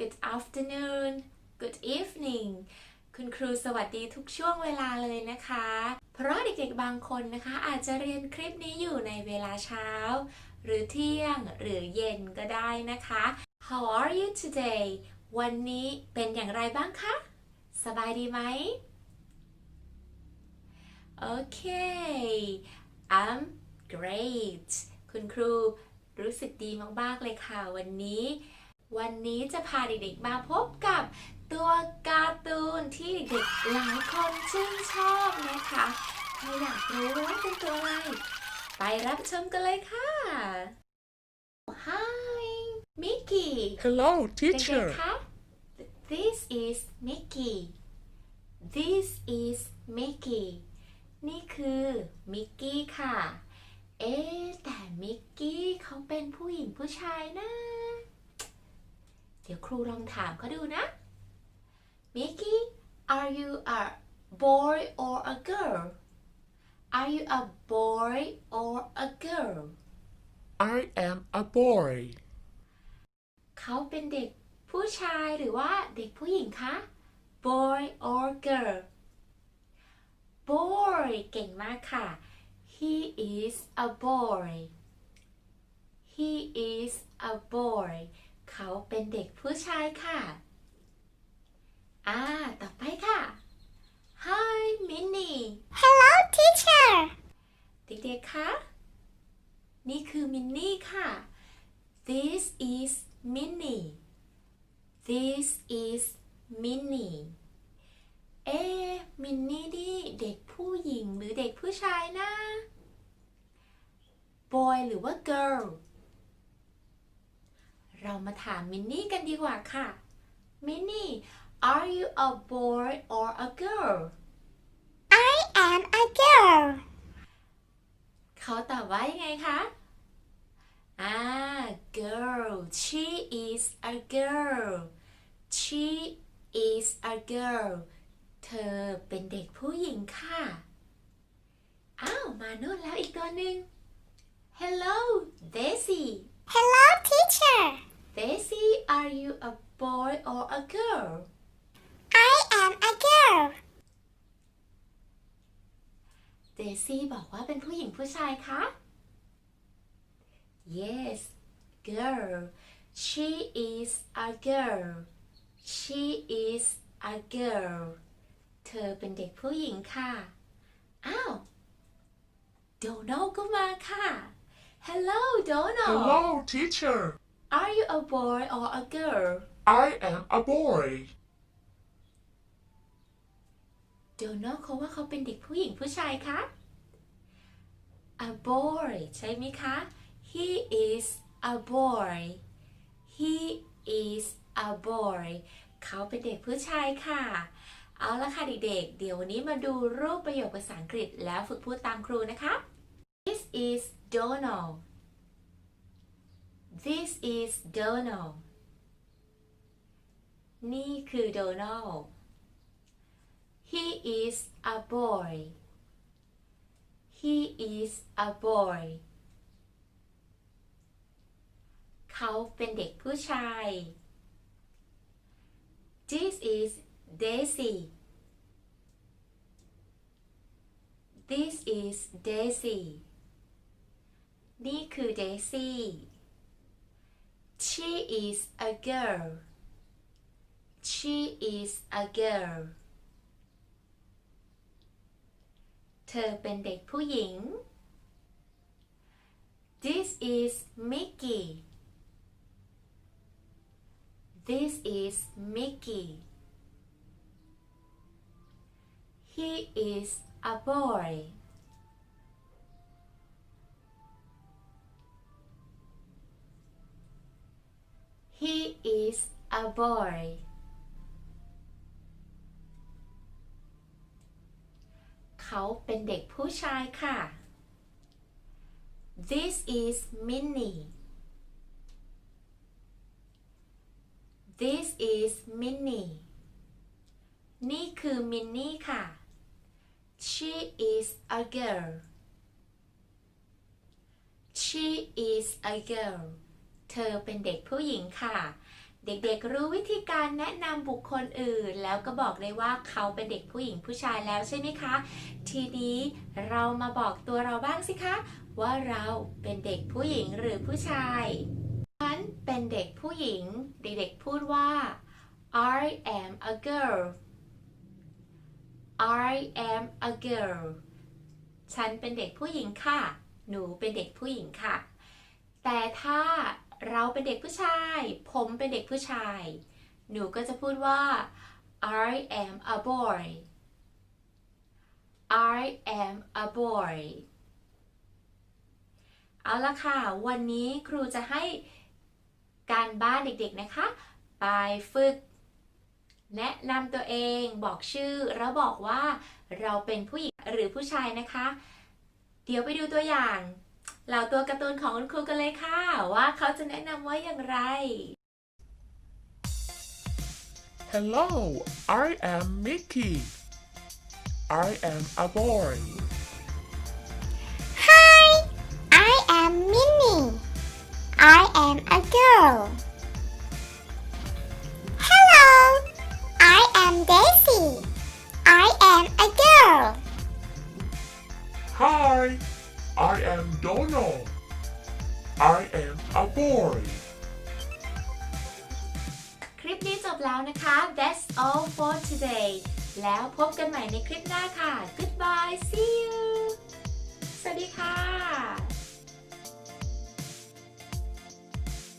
good afternoon good evening คุณครูสวัสดีทุกช่วงเวลาเลยนะคะ เพราะเด็กๆบางคนนะคะ อาจจะเรียนคลิปนี้อยู่ในเวลาเช้า หรือเที่ยงหรือเย็นก็ได้นะคะ How are you today วันนี้เป็นอย่างไรบ้างคะ สบายดีไหมโอเค I'm great คุณครูรู้สึกดีมากๆเลยค่ะวันนี้ วันนี้จะพาเด็กๆมาพบกับตัวการ์ตูนที่เด็กๆหลายคนชื่นชอบนะคะถ้าอยากรู้ว่าเป็นตัวอะไร ไปรับชมกันเลยค่ะ Hi Mickey Hello, เด็ก teacher. ๆคะ This is Mickey This is Mickey นี่คือมิกกี้ค่ะ เอ๊ะแต่มิกกี้เขาเป็นผู้หญิงผู้ชายนะเดี๋ยวครูลองถามเขาดูนะมิกกี้ are you a boy or a girl Are you a boy or a girl I am a boy. เขาเป็นเด็กผู้ชายหรือว่าเด็กผู้หญิงคะ boy or girl boy เก่งมากค่ะ he is a boy he is a boy เขาเป็นเด็กผู้ชายค่ะ อ่า ต่อไปค่ะ hi Minnie Hello, teacher. เด็กๆคะนี่คือมินนี่ค่ะ This is Minnie This is Minnie เอ๊ะมินนี่นี่เด็กผู้หญิงหรือเด็กผู้ชายนะ Boy หรือว่า Girl เรามาถามมินนี่กันดีกว่าค่ะ มินนี่ Are you a boy or a girl I am a girl. เขาตอบว่ายังไงคะอ่า girl she is a girl she is a girl เธอเป็นเด็กผู้หญิงค่ะ อ้าว มาโน่นแล้วอีกตัวหนึ่ง Hello Daisy Hello, teacher. Daisy are you a boy or a girl I am a girl. Daisy บอกว่าเป็นผู้หญิงผู้ชายคะ Yes girl she is a girl she is a girl เธอเป็นเด็กผู้หญิงค่ะ อ้าว Dono ก็มาค่ะ Hello Dono Hello, teacher. Are you a boy or a girl I am a boy. Dono เขาว่าเขาเป็นเด็กผู้หญิงผู้ชายคะ A boy ใช่ไหมคะ He is a boy He is a boy เขาเป็นเด็กผู้ชายค่ะ เอาละค่ะเด็กๆ เดี๋ยววันนี้มาดูรูปประโยคภาษาอังกฤษแล้วฝึกพูดตามครูนะคะ This is Donald This is Donald นี่คือ Donald He is a boy. He is a boy. เขาเป็นเด็กผู้ชาย This is Daisy. This is Daisy. นี่คือ Daisy. She is a girl. She is a girl. เธอเป็นเด็กผู้หญิง This is Mickey. This is Mickey. He is a boy. He is a boy. เขาเป็นเด็กผู้ชายค่ะ This is Minnie. This is Minnie. นี่คือมินนี่ค่ะ She is a girl. She is a girl. เธอเป็นเด็กผู้หญิงค่ะ เด็กๆรู้วิธีการแนะนำบุคคลอื่น แล้วก็บอกได้ว่าเขาเป็นเด็กผู้หญิงผู้ชายแล้วใช่ไหมคะ ทีนี้เรามาบอกตัวเราบ้างสิคะ ว่าเราเป็นเด็กผู้หญิงหรือผู้ชายฉันเป็นเด็กผู้หญิง เด็กๆพูดว่า I am a girl I am a girl ฉันเป็นเด็กผู้หญิงค่ะ หนูเป็นเด็กผู้หญิงค่ะ แต่ถ้า เราเป็นเด็กผู้ชาย ผมเป็นเด็กผู้ชาย หนูก็จะพูดว่า I am a boy I am a boy เอาละค่ะ วันนี้ครูจะให้การบ้านเด็กๆนะคะ ไปฝึก แนะนำตัวเองบอกชื่อ แล้วบอกว่าเราเป็นผู้หญิงหรือผู้ชายนะคะ เดี๋ยวไปดูตัวอย่าง เหล่าตัวการ์ตูนของคุณครูกันเลยค่ะ ว่าเขาจะแนะนำว่าอย่างไร Hello, I am Mickey. I am a boy. Hi, I am Minnie. I am a girl. I am a boy คลิปนี้จบแล้วนะคะ That's all for today แล้วพบกันใหม่ในคลิปหน้าค่ะ Goodbye see you สวัสดีค่ะ